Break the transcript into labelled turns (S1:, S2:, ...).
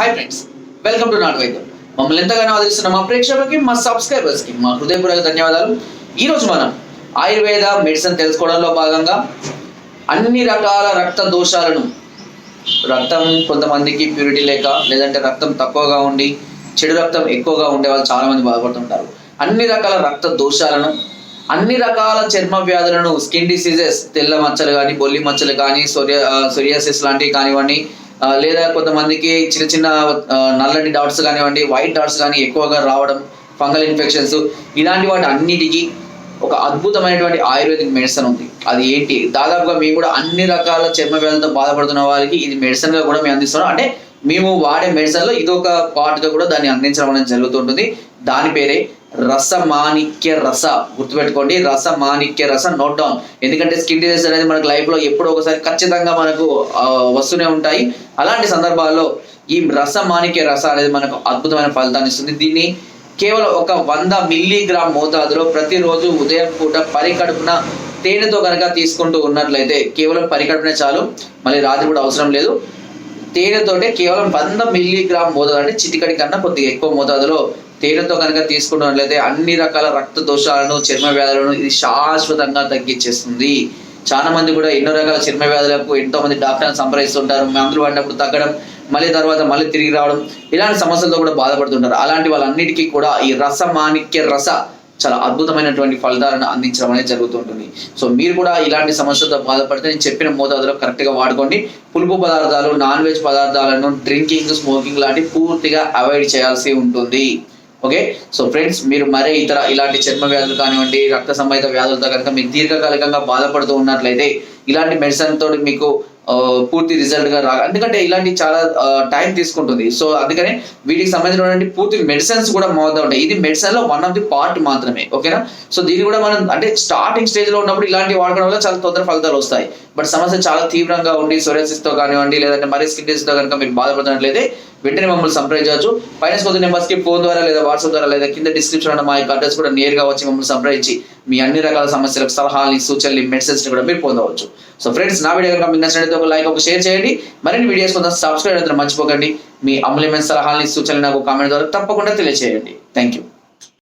S1: Hi friends welcome to నాట్ వైద్యం మమ్మల్ని ఎంతగానో ఆదరిస్తున్న మా ప్రేక్షకులకి మా సబ్స్క్రైబర్స్కి మా హృదయపూర్వక ధన్యవాదాలు. ఈ రోజు మనం ఆయుర్వేద మెడిసిన్ తెలుసుకోవడంలో భాగంగా అన్ని రకాల రక్త దోషాలను రక్తం కొంతమందికి ప్యూరిటీ లేక లేదంటే రక్తం తక్కువగా ఉండి చెడు రక్తం ఎక్కువగా ఉండే వాళ్ళు చాలా మంది బాధపడుతుంటారు. అన్ని రకాల రక్త దోషాలను అన్ని రకాల చర్మ వ్యాధులను స్కిన్ డిసీజెస్ తెల్ల మచ్చలు కానీ బొల్లి మచ్చలు కానీ సొరియా సొరియాసిస్ లాంటివి కానివ్వండి లేదా కొంతమందికి చిన్న చిన్న నల్లటి డాట్స్ కానివ్వండి వైట్ డాట్స్ కానీ ఎక్కువగా రావడం ఫంగల్ ఇన్ఫెక్షన్స్ ఇలాంటి వాటి అన్నిటికీ ఒక అద్భుతమైనటువంటి ఆయుర్వేదిక్ మెడిసిన్ ఉంది. అది ఏంటి? దాదాపుగా మేము కూడా అన్ని రకాల చర్మ వ్యాధులతో బాధపడుతున్న వారికి ఇది మెడిసిన్గా కూడా మేము అందిస్తున్నాం. అంటే మేము వాడే మెడిసిన్లో ఇది ఒక పార్ట్ కూడా దాన్ని అందించడం అనేది జరుగుతుంటుంది. దాని పేరే రసమాణిక్య రస. గుర్తుపెట్టుకోండి రసమాణిక్య రస నోట్ డౌన్ ఎందుకంటే స్కిన్ డిజీజ్ అనేది మనకు లైఫ్లో ఎప్పుడో ఒకసారి ఖచ్చితంగా మనకు వస్తూనే ఉంటాయి. అలాంటి సందర్భాల్లో ఈ రసమాణిక్య రస అనేది మనకు అద్భుతమైన ఫలితాన్ని ఇస్తుంది. దీన్ని కేవలం ఒక వంద మిల్లీగ్రామ్ మోతాదులో ప్రతిరోజు ఉదయం పూట పరికడుపున తేనెతో కనుక తీసుకుంటూ ఉన్నట్లయితే కేవలం పరికడుపునే చాలు. మళ్ళీ రాత్రి కూడా అవసరం లేదు. తేనెతోటే కేవలం వంద మిల్లీగ్రామ్ మోతాదు అంటే చిటికడి కన్నా కొద్దిగా ఎక్కువ మోతాదులో తేనెతో కనుక తీసుకున్నట్లయితే అన్ని రకాల రక్త దోషాలను చర్మ వ్యాధులను ఇది శాశ్వతంగా తగ్గించేస్తుంది. చాలా మంది కూడా ఎన్నో రకాల చర్మ వ్యాధులకు ఎంతో మంది డాక్టర్ని సంప్రదిస్తుంటారు. మందులు పడినప్పుడు తగ్గడం మళ్ళీ తర్వాత మళ్ళీ తిరిగి రావడం ఇలాంటి సమస్యలతో కూడా బాధపడుతుంటారు. అలాంటి వాళ్ళన్నిటికీ కూడా ఈ రసమాణిక్య రస చాలా అద్భుతమైనటువంటి ఫలితాలను అందించడం అనేది జరుగుతుంటుంది. సో మీరు కూడా ఇలాంటి సమస్యలతో బాధపడితే నేను చెప్పిన మోతాదులో కరెక్ట్గా వాడుకోండి. పులుపు పదార్థాలు నాన్ వెజ్ పదార్థాలను డ్రింకింగ్ స్మోకింగ్ లాంటి పూర్తిగా అవాయిడ్ చేయాల్సి ఉంటుంది. ఓకే? సో ఫ్రెండ్స్ మీరు మరే ఇతర ఇలాంటి చర్మ వ్యాధులు కానివ్వండి రక్త సంబంధిత వ్యాధులతో కనుక మీరు దీర్ఘకాలికంగా బాధపడుతూ ఉన్నట్లయితే ఇలాంటి మెడిసిన్ తోటి మీకు పూర్తి రిజల్ట్గా రా ఎందుకంటే ఇలాంటి చాలా టైం తీసుకుంటుంది. సో అందుకనే వీటికి సంబంధించినటువంటి పూర్తి మెడిసిన్స్ కూడా మోతా ఉంటాయి. ఇది మెడిసిన్లో వన్ ఆఫ్ ది పార్ట్ మాత్రమే. ఓకేనా? సో దీన్ని కూడా మనం అంటే స్టార్టింగ్ స్టేజ్లో ఉన్నప్పుడు ఇలాంటి వాడకడం వల్ల చాలా తొందర ఫలితాలు వస్తాయి. బట్ సమస్య చాలా తీవ్రంగా ఉండి సొరేసిస్తో కానివ్వండి లేదంటే మరీ స్కిన్ డిసీజ్తో కనుక మీరు బాధపడుతున్నట్లయితే వెంటనే మమ్మల్ని సంప్రదించవచ్చు. పైన కొద్ది నెంబర్స్కి ఫోన్ ద్వారా లేదా వాట్సాప్ ద్వారా లేదా కింద డిస్క్రిప్షన్ ఉన్న మా యొక్క అడ్రస్ కూడా నేరుగా వచ్చి మమ్మల్ని సంప్రదించి మీ అన్ని రకాల సమస్యలకు సలహాలని సూచనలు మెడిసిన్స్ కూడా మీరు పొందవచ్చు. సో ఫ్రెండ్స్ నా వీడియో కనుక మీకు నచ్చినట్లయితే ఒక లైక్ ఒక షేర్ చేయండి. మరిన్ని వీడియోస్ కొంత సబ్స్క్రైబ్ అయితే మర్చిపోకండి. మీ అమూల్యమైన సలహాలని సూచనలు నాకు కామెంట్ ద్వారా తప్పకుండా తెలియజేయండి థ్యాంక్ యూ